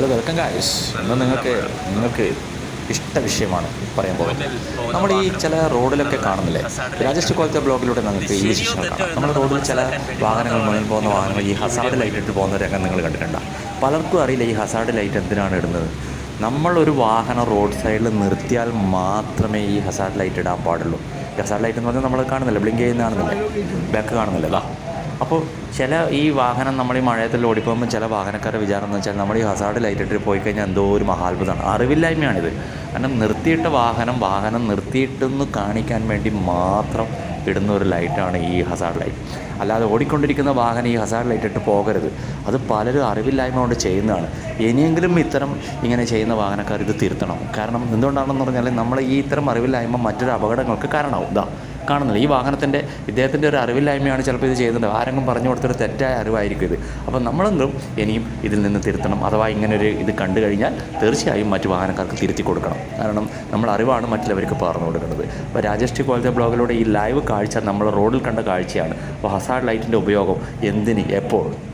Hello welcome guys ഇന്ന് നിങ്ങൾക്ക് നിങ്ങൾക്ക് ഇഷ്ട വിഷയമാണ് പറയാൻ പോകുന്നത്. നമ്മൾ ഈ ചില റോഡിലൊക്കെ കാണുന്നില്ലേ? രാജേഷ് കോളത്തെ ബ്ലോഗിലൂടെ നിങ്ങൾക്ക് ഈ വിശേഷങ്ങൾ കാണാം. നമ്മുടെ റോഡിൽ ചില വാഹനങ്ങൾ മുന്നിൽ പോകുന്ന വാഹനങ്ങൾ ഈ ഹസാർഡ് ലൈറ്റ് ഇട്ട് പോകുന്ന രംഗം നിങ്ങൾ കണ്ടിട്ടുണ്ടോ. പലർക്കും അറിയില്ല ഈ ഹസാർഡ് ലൈറ്റ് എന്തിനാണ് ഇടുന്നത്. നമ്മളൊരു വാഹനം റോഡ് സൈഡിൽ നിർത്തിയാൽ മാത്രമേ ഈ ഹസാർഡ് ലൈറ്റ് ഇടാൻ പാടുള്ളൂ. ഹസാർഡ് ലൈറ്റ് എന്ന് പറഞ്ഞാൽ നമ്മൾ കാണുന്നില്ല? ബ്ലിങ്ക് ചെയ്യുന്ന കാണുന്നില്ല? ബാക്ക് കാണുന്നില്ല? അതാ അപ്പോൾ ചില ഈ വാഹനം നമ്മൾ ഈ മഴയത്തിൽ ഓടിപ്പോകുമ്പോൾ ചില വാഹനക്കാരുടെ വിചാരം എന്ന് വെച്ചാൽ നമ്മൾ ഈ ഹസാർഡ് ലൈറ്റ് ഇട്ടിട്ട് പോയി കഴിഞ്ഞാൽ എന്തോ ഒരു മഹാത്ഭുതമാണ്. അറിവില്ലായ്മയാണിത്. കാരണം നിർത്തിയിട്ട വാഹനം വാഹനം നിർത്തിയിട്ടെന്ന് കാണിക്കാൻ വേണ്ടി മാത്രം ഇടുന്ന ഒരു ലൈറ്റാണ് ഈ ഹസാർഡ് ലൈറ്റ് അല്ലാതെ ഓടിക്കൊണ്ടിരിക്കുന്ന വാഹനം ഈ ഹസാർഡ് ലൈറ്റ് ഇട്ട് പോകരുത്. അത് പലരും അറിവില്ലായ്മ കൊണ്ട് ചെയ്യുന്നതാണ്. ഇനിയെങ്കിലും ഇത്തരം ഇങ്ങനെ ചെയ്യുന്ന വാഹനക്കാർ ഇത് തിരുത്തണം. കാരണം എന്തുകൊണ്ടാണെന്ന് പറഞ്ഞാൽ നമ്മൾ ഈ ഇത്തരം അറിവില്ലായ്മ മറ്റൊരു അപകടങ്ങൾക്ക് കാരണമാവും. ഇതാ കാണുന്നില്ല. ഈ വാഹനത്തിന്റെ ഇദ്ദേഹത്തിന്റെ ഒരു അറിവില്ലായ്മയാണ് ചിലപ്പോൾ ഇത് ചെയ്യുന്നത്. ആരെങ്കിലും പറഞ്ഞു കൊടുത്തൊരു തെറ്റായ അറിവായിരിക്കും ഇത്. അപ്പോൾ നമ്മളെന്തും ഇനിയും ഇതിൽ നിന്ന് തിരുത്തണം. അഥവാ ഇങ്ങനൊരു ഇത് കണ്ടു കഴിഞ്ഞാൽ തീർച്ചയായും മറ്റു വാഹനക്കാർക്ക് തിരുത്തി കൊടുക്കണം. കാരണം നമ്മൾ അറിവാണ് മറ്റുള്ളവർക്ക് പറഞ്ഞു കൊടുക്കുന്നത്. അപ്പോൾ രാജേഷ് ടി കോളത്തെ ബ്ലോഗിലൂടെ ഈ ലൈവ് കാഴ്ച നമ്മൾ റോഡിൽ കണ്ട കാഴ്ചയാണ്. അപ്പോൾ ഹസാർഡ് ലൈറ്റിന്റെ ഉപയോഗം എന്തിന്? എപ്പോൾ?